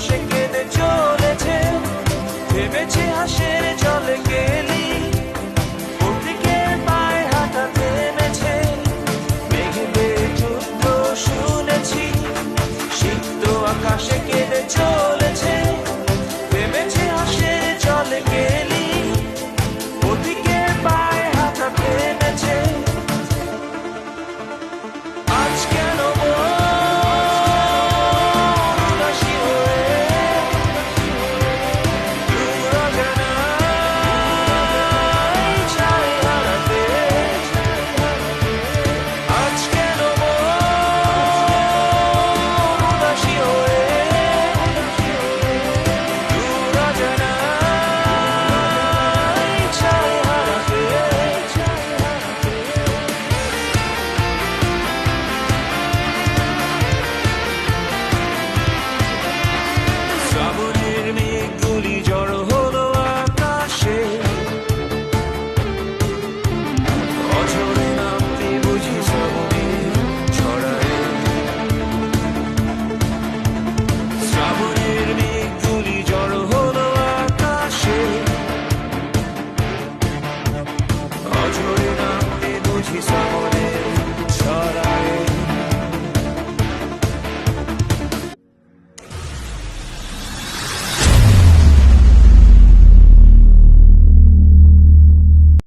পাশে কেঁদে চলেছে ভেবেছে হাসের জলে গেলি ওদিকে শুনেছি। আকাশে কেঁদে Jesus.